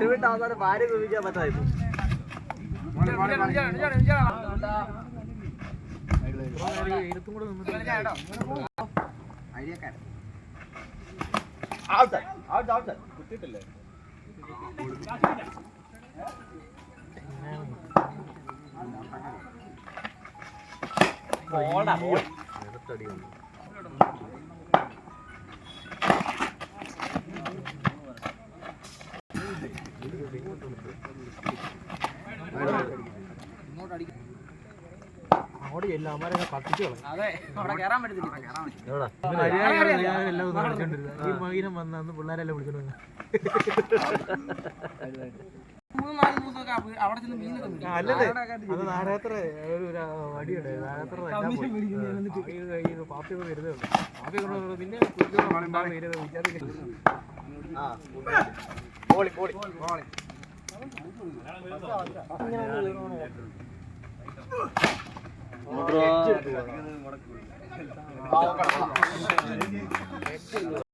വീട്ടിൽ അവസാനം ഭാര്യ ഉപയോഗിക്കാൻ അമ്മമാരെ പത്തിച്ചു കളയും അതെ അവിടെ കയറാൻ പറ്റത്തില്ല. എല്ലാം ഒന്ന് വിളിച്ചോണ്ടിരുന്നത് ഈ മകീനം വന്ന അന്ന് പിള്ളേരെല്ലാം വിളിച്ചോണ്ട് വന്നു. മൂന്ന് നാല് ദിവസമൊക്കെ അവ- അവിടെ ചെന്ന് മീൻ കിട്ടും അല്ലല്ലേ? അത് നാടകത്ര ഒരു വടിയുണ്ട്. നാടകത്ര പാപ്പി വരുന്നേ ഉള്ളൂ. പാപ്പി കൊണ്ട് പിന്നെ കുഞ്ഞോളം പോളി